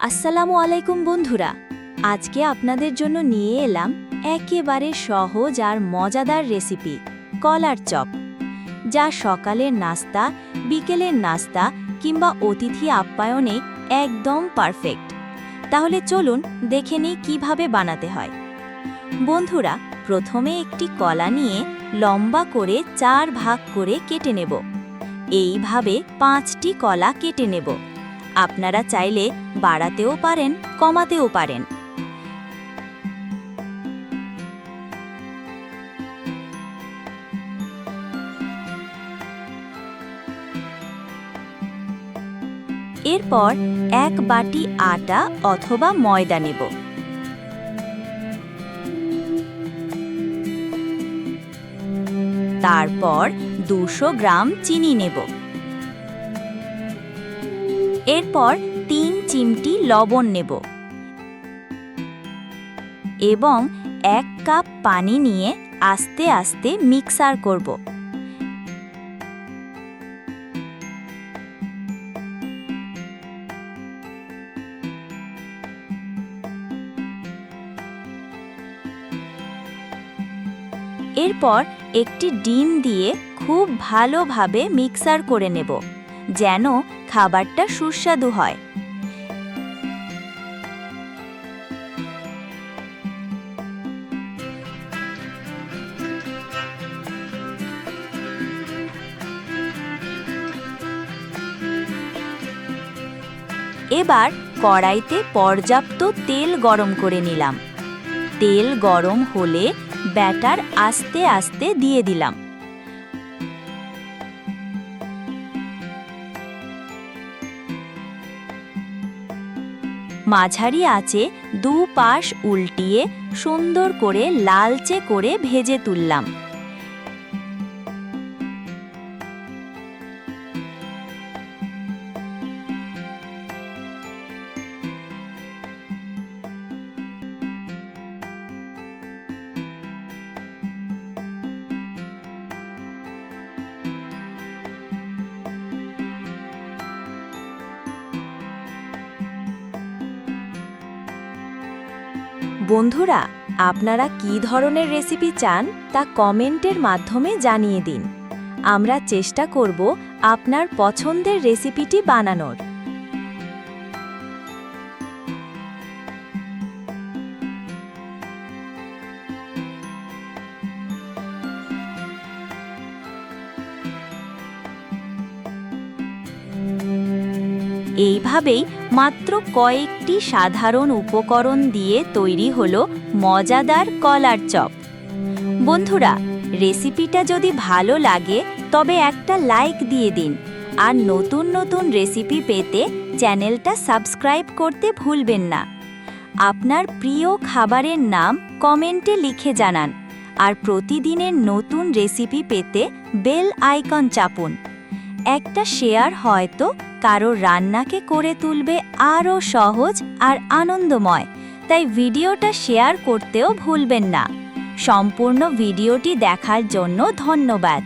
আসসালামু আলাইকুম বন্ধুরা। আজকে আপনাদের জন্য নিয়ে এলাম একেবারে সহজ আর মজাদার রেসিপি, কলার চপ, যা সকালের নাস্তা, বিকেলের নাস্তা কিংবা অতিথি আপ্যায়নে একদম পারফেক্ট। তাহলে চলুন দেখে নিই কীভাবে বানাতে হয়। বন্ধুরা, প্রথমে একটি কলা নিয়ে লম্বা করে চার ভাগ করে কেটে নেব। এইভাবে পাঁচটি কলা কেটে নেব। আপনারা চাইলে বাড়াতেও পারেন, কমাতেও পারেন। এরপর এক বাটি আটা অথবা ময়দা নেব। তারপর দুশো গ্রাম চিনি নেব। এরপর তিন চিমটি লবণ নেব এবং এক কাপ পানি নিয়ে আস্তে আস্তে মিক্সার করব। এরপর একটি ডিম দিয়ে খুব ভালোভাবে মিক্সার করে নেব। যেন খাবারটা সুস্বাদু হয়। এবার কড়াইতে পর্যাপ্ত তেল গরম করে নিলাম। তেল গরম হলে ব্যাটার আস্তে আস্তে দিয়ে দিলাম। মাঝারি আঁচে দু পাশ উল্টিয়ে সুন্দর করে লালচে করে ভেজে তুললাম। বন্ধুরা, আপনারা কি ধরনের রেসিপি চান তা কমেন্টের মাধ্যমে জানিয়ে দিন। আমরা চেষ্টা করব আপনার পছন্দের রেসিপিটি বানানোর। এইভাবেই মাত্র কয়েকটি সাধারণ উপকরণ দিয়ে তৈরি হলো মজাদার কলার চপ। বন্ধুরা, রেসিপিটা যদি ভালো লাগে, তবে একটা লাইক দিয়ে দিন। আর নতুন নতুন রেসিপি পেতে চ্যানেলটা সাবস্ক্রাইব করতে ভুলবেন না। আপনার প্রিয় খাবারের নাম কমেন্টে লিখে জানান। আর প্রতিদিনের নতুন রেসিপি পেতে বেল আইকন চাপুন। একটা শেয়ার হয়তো কারও রান্নাকে করে তুলবে আরও সহজ আর আনন্দময়। তাই ভিডিওটা শেয়ার করতেও ভুলবেন না। সম্পূর্ণ ভিডিওটি দেখার জন্য ধন্যবাদ।